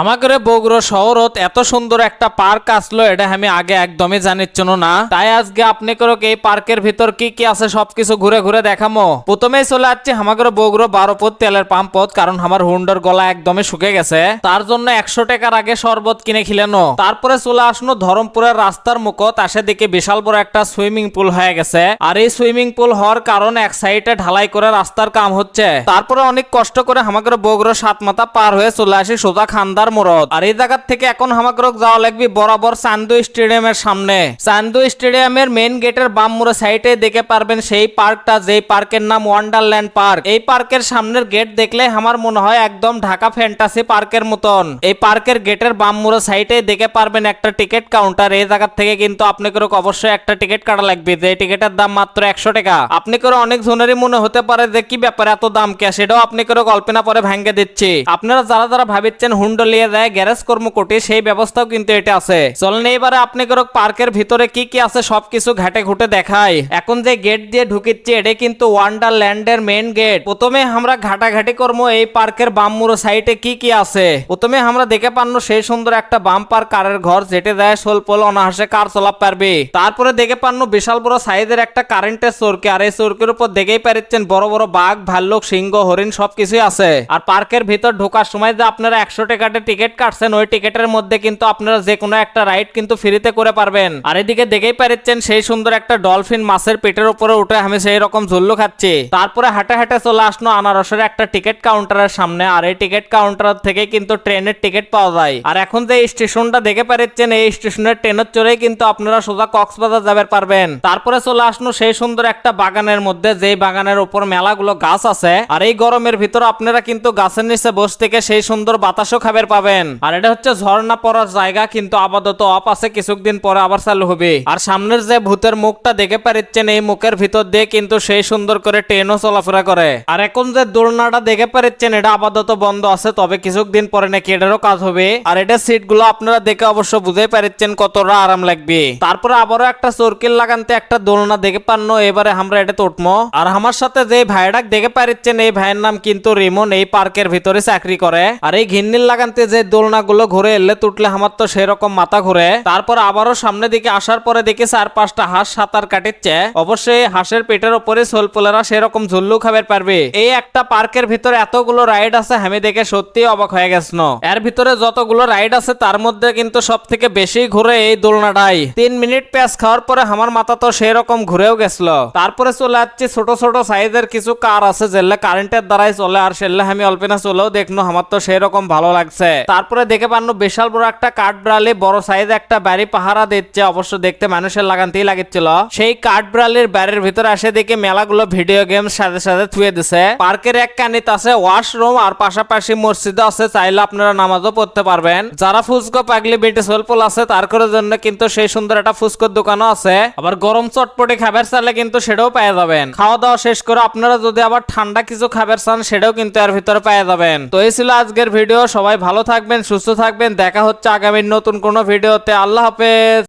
আমাদের বগুড়া শহরত এত সুন্দর একটা পার্ক আসলো, এটা আমি আগে একদমই জানিচ্ছিল না। তাই আজকে আপনি করো এই পার্কের ভিতর কি কি আছে সবকিছু ঘুরে ঘুরে দেখামো। প্রথমেই চলে যাচ্ছে আমাদের বগুড়া বারো পথ তেলের পাম্পত কারণ আমার হুন্ডার গলা একদমই শুকে গেছে। তার জন্য একশো টাকার আগে শরবত কিনে খিলেনো তারপরে চলে আসলো ধরমপুরের রাস্তার মুখত, আসে দিকে বিশাল বড় একটা সুইমিং পুল হয়ে গেছে। আর এই সুইমিং পুল হওয়ার কারণে এক সাইডে ঢালাই করে রাস্তার কাম হচ্ছে। তারপরে অনেক কষ্ট করে আমাদের বগুড়া সাত মাথা পার হয়ে চলে আসি সোজা খান্দার মোড়ত আর এই জায়গার থেকে এখন আমাদের যাওয়া লাগবে বরাবর চান্দু স্টেডিয়ামের সামনে। চান্দু স্টেডিয়ামের মেন গেটের বাম মোড়ে সাইডে দেখে পারবেন সেই পার্কটা, যেই পার্কের নাম ওয়ান্ডারল্যান্ড পার্ক এই পার্কের সামনের গেট দেখলে আমার মনে হয় একদম ঢাকা ফ্যান্টাসি পার্কের মতন। এই পার্কের গেটের বাম মোড়ে সাইডে দেখে পারবেন একটা টিকিট কাউন্টার। এই জায়গার থেকে কিন্তু আপনি করে অবশ্যই একটা টিকিট কাটা লাগবে। যে টিকিটের দাম মাত্র একশো টাকা। আপনি করে অনেক জনেরই মনে হতে পারে যে কি ব্যাপার এত দাম কে, সেটাও আপনি করে কল্পনা পরে ভেঙে দিচ্ছি। আপনারা যারা যারা ভাবিচ্ছেন হুন্ডো লিয়ে গ্যারেজ কর্মকোটি সেই ব্যবস্থাও কিন্তু এটা আছে। চলেন এবারে আপনি করে পার্কের ভিতরে কি কি আছে সবকিছু ঘাটে ঘুটে দেখাই। এখন যে গেট দিয়ে এটা কিন্তু ওয়ান্ডারল্যান্ডের মেন গেট প্রথমে আমরা ঘাটাঘাটি কর্ম এই পার্কের কি কি আছে। প্রথমে আমরা দেখে পান্ন সেই সুন্দর একটা কারের ঘর, যেটা দেয় অনাহাসে কার চলা পারবে। তারপরে দেখে পান্ন বিশাল বড় সাইজের একটা কারেন্টের চরকি, আর এই চরকির উপর দেখেই পারিচ্ছেন বড় বড় বাঘ, ভাল্লুক, সিংহ, হরিণ সবকিছুই আছে। আর পার্কের ভিতর ঢোকার সময় যে আপনারা একশো টাকাতে টিকিট কাটছেন, ওই টিকিটের মধ্যে কিন্তু আপনারা যে কোনো একটা রাইড কিন্তু ফ্রিতে করে পারবেন। আর এদিকে দেখেই পারিচ্ছেন সেই সুন্দর একটা ডলফিন মাছের পেটের উপরে উঠে আমি সেই রকম ঝুল্লু খাচ্ছি। তারপরে হাঁটে হাঁটে চলে আসলো আনারসের একটা টিকিট কাউন্টারের সামনে, আর এই টিকিট কাউন্টার থেকে কিন্তু ট্রেনের টিকিট পাওয়া যায়। আর এখন যে স্টেশনটা দেখে পারিচ্ছেন এই স্টেশনের ট্রেনের চড়েই কিন্তু আপনারা সোজা কক্সবাজার যাবে পারবেন। তারপরে চলে আসলো সেই সুন্দর একটা বাগানের মধ্যে, যেই বাগানের উপর মেলাগুলো গাছ আছে। আর এই গরমের ভিতর আপনারা কিন্তু গাছের নিচে বসে থেকে সেই সুন্দর বাতাসও খাবার পাবেন। আর এটা হচ্ছে ঝর্ণা পড়ার জায়গা, কিন্তু আপাতত অফ আছে, কিছুদিন পরে আবার চালু হবে। আর সামনের যে ভূতের মুখটা দেখে পারিচ্ছেন, এই মুখের ভিতর দিয়ে কিন্তু সেই সুন্দর করে ট্রেনও চলাফেরা করে। আর এখন যে দোলনাটা দেখে পারিচ্ছেন, এটা আপাতত বন্ধ আছে, তবে কিছুদিন পরে নাকি এটারও কাজ হবে। আর এটা সিটগুলো আপনারা দেখে অবশ্য বুঝে পারিচ্ছেন কতটা আরাম লাগবে। তারপরে আবারও একটা সর্কিল লাগানতে একটা দোলনা দেখে পান্ন এবারে আমরা এটা উঠবো আর আমার সাথে যে ভাইডাক দেখে পারিচ্ছেন, এই ভাইয়ের নাম কিন্তু রিমন, এই পার্কের ভিতরে চাকরি করে। আর এই ঘিন্নির লাগানতে যে দোলনা গুলো ঘুরে এলে তুটলে আমার তো সেরকম মাথা ঘুরে। তারপর আবারও সামনে দিকে আসার পরে দেখি চার পাঁচটা হাঁস সাঁতার কাটিচ্ছে। অবশ্যই হাঁসের পেটের উপরে সোলপোলেরা সেরকম ঝুল্লু খাবার পারবে। এই একটা পার্কের ভিতরে এতগুলো রাইড আছে, আমি দেখে সত্যি অবাক হয়ে গেছিল। এর ভিতরে যতগুলো রাইড আছে, তার মধ্যে কিন্তু সব থেকে বেশি ঘুরে এই দোলনাটাই। তিন মিনিট প্যাঁচ খাওয়ার পরে আমার মাথা তো সেরকম ঘুরেও গেছিল। তারপরে চলে যাচ্ছে ছোট ছোট সাইজের কিছু কার আছে, যেগুলো কারেন্টের দ্বারাই চলে, আর সেগুলো আমি অল্পনা চলেও দেখনো, আমার তো সেরকম ভালো লাগছে তারপরে দেখে পান্ন বিশাল বড় একটা কাঠ ব্রালি বড় সাইজ একটা বাড়ি পাহারা দিচ্ছে। অবশ্য দেখতে মানুষের লাগানতেই লাগছিল সেই কাঠ ব্রালির বাড়ির ভিতরে আসে দেখে মেলাগুলো ভিডিও গেম সাথে সাথে থুয়ে দিছে। পার্কের এক কানিত আছে ওয়াশরুম আর পাশাপাশি মসজিদ আছে। চাইলে আপনারা নামাজও পড়তে পারবেন। যারা ফুচকো পাগলি বেটে সোলপুল আছে, তার করে জন্য কিন্তু সেই সুন্দর একটা ফুচকোর দোকানও আছে। আবার গরম চটপটি খাবার চাইলে কিন্তু সেটাও পেয়ে যাবেন। খাওয়া দাওয়া শেষ করে আপনারা যদি আবার ঠান্ডা কিছু খাবার চান, সেটাও কিন্তু এর ভিতরে পেয়ে যাবেন। তো এই ছিল আজকের ভিডিও সবাই ভালো থাকবেন সুস্থ থাকবেন। দেখা হচ্ছে আগামীর নতুন কোনো ভিডিওতে। আল্লাহ হাফেজ।